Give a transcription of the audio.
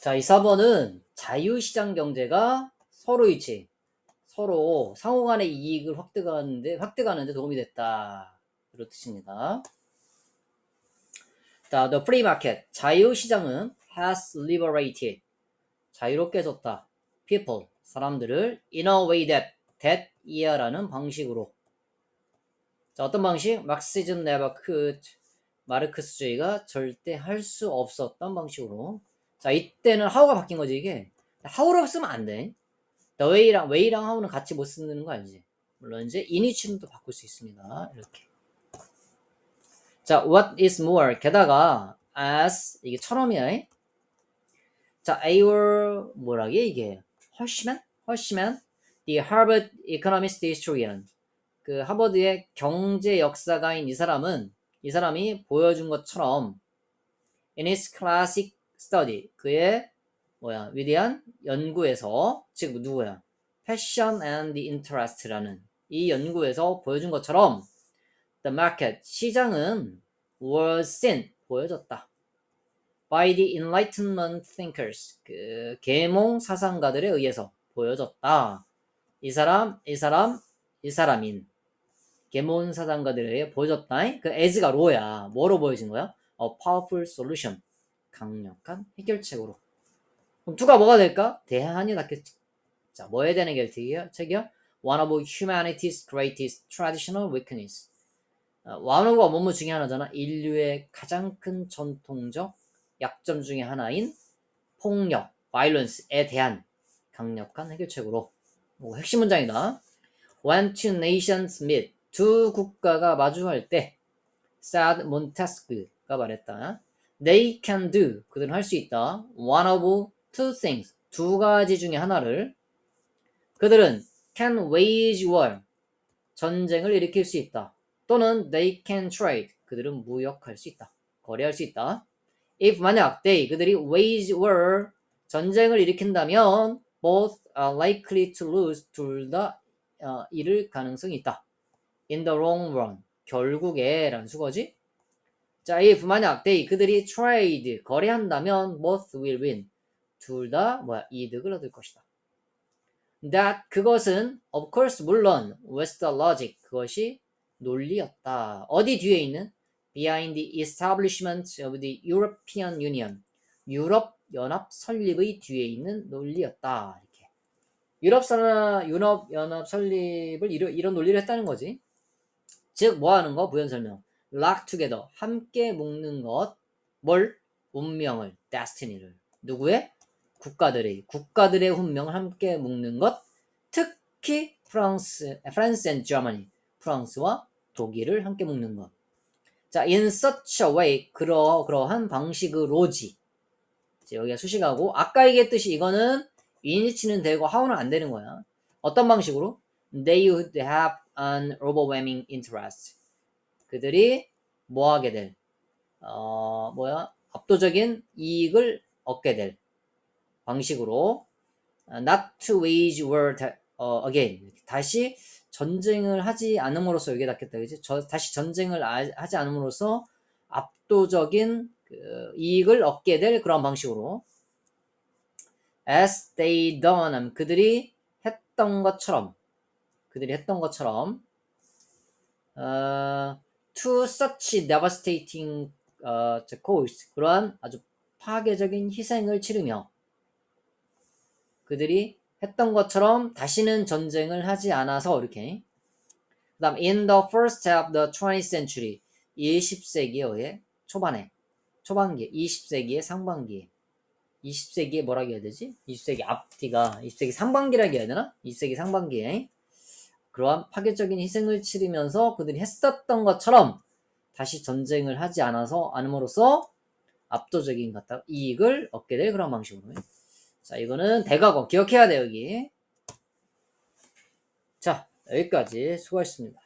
자, 이 4번은 자유시장 경제가 서로 이치, 서로 상호 간의 이익을 획득하는데, 획득하는데 도움이 됐다. 이런 뜻입니다. 자, the free market. 자유시장은 has liberated. 자유롭게 해줬다. people. 사람들을 in a way that, that 이하라는 방식으로. 자, 어떤 방식? Marxism never could. 마르크스주의가 절대 할 수 없었던 방식으로. 자, 이때는 how가 바뀐 거지, 이게. how로 쓰면 안 돼. the way랑, way랑 how는 같이 못 쓰는 거 알지? 물론 이제 in이치는 또 바꿀 수 있습니다. 이렇게. 자, what is more. 게다가, as, 이게 처럼이야. 자, our, 뭐라게, 이게. 헐시맨? 헐시맨? The Harvard Economist Historian. 그 하버드의 경제 역사가인 이 사람은, 이 사람이 보여준 것처럼, in his classic study, 그의, 뭐야, 위대한 연구에서, 즉, 누구야? Passion and Interest라는 이 연구에서 보여준 것처럼, the market, 시장은 was seen, 보여졌다. by the enlightenment thinkers, 그 계몽 사상가들에 의해서 보여졌다. 이 사람, 이 사람, 이 사람인 계몽 사상가들에 의해 보여졌다. 그 as가 로야. 뭐로 보여진 거야? A powerful solution, 강력한 해결책으로. 그럼 두가 뭐가 될까? 대한이 낫겠지. 자, 뭐에 대한 해결책이야? 책이야? One of humanity's greatest traditional weakness. 완호가 뭐뭐 중에 하나잖아. 인류의 가장 큰 전통적 약점 중에 하나인 폭력, violence에 대한 강력한 해결책으로. 뭐 핵심 문장이다. When two nations meet, 두 국가가 마주할 때, said Montesquieu가 말했다. They can do, 그들은 할 수 있다. One of two things, 두 가지 중에 하나를. 그들은 can wage war, 전쟁을 일으킬 수 있다. 또는 they can trade, 그들은 무역할 수 있다. 거래할 수 있다. if 만약 they, 그들이 wage war, 전쟁을 일으킨다면 both are likely to lose, 둘다 어, 잃을 가능성이 있다. in the long run, 결국에 라는 수거지. 자, if 만약 they, 그들이 trade, 거래한다면 both will win, 둘 다 뭐야 이득을 얻을 것이다. that 그것은 of course 물론 was the logic 그것이 논리였다. 어디 뒤에 있는 behind the establishment of the European Union 유럽 연합 설립의 뒤에 있는 논리였다. 이렇게 유럽 사 유럽 연합 설립을 이런, 이런 논리를 했다는 거지. 즉 뭐 하는 거 부연 설명. Lock together 함께 묶는 것. 뭘 운명을 destiny를 누구의 국가들의 국가들의 운명을 함께 묶는 것. 특히 프랑스, 프랑스 and Germany 프랑스와 독일을 함께 묶는 것. 자, in such a way, 그러, 그러한 방식으로지. 여기가 수식하고, 아까 얘기했듯이 이거는 인이치는 되고 하우는 안 되는 거야. 어떤 방식으로? They would have an overwhelming interest. 그들이 뭐 하게 될, 어, 뭐야? 압도적인 이익을 얻게 될 방식으로, not to wage war 어, again. 다시 전쟁을 하지 않음으로써 여기에 닿겠다. 그지? 저, 다시 전쟁을 아, 하지 않음으로써 압도적인 그 이익을 얻게 될 그런 방식으로 as they done 그들이 했던 것처럼 그들이 했던 것처럼 어, to such devastating 어, cost 그러한 아주 파괴적인 희생을 치르며 그들이 했던 것처럼 다시는 전쟁을 하지 않아서 이렇게 그 다음 in the first half of the 20th century 20세기의 초반에 초반기에 20세기의 상반기에 20세기에 뭐라고 해야 되지? 20세기 앞뒤가 20세기 상반기라고 해야 되나? 20세기 상반기에 그러한 파괴적인 희생을 치르면서 그들이 했었던 것처럼 다시 전쟁을 하지 않아서 않음으로써 압도적인 갖다 이익을 얻게 될 그런 방식으로 자, 이거는 대각원 기억해야 돼, 여기. 자, 여기까지 수고하셨습니다.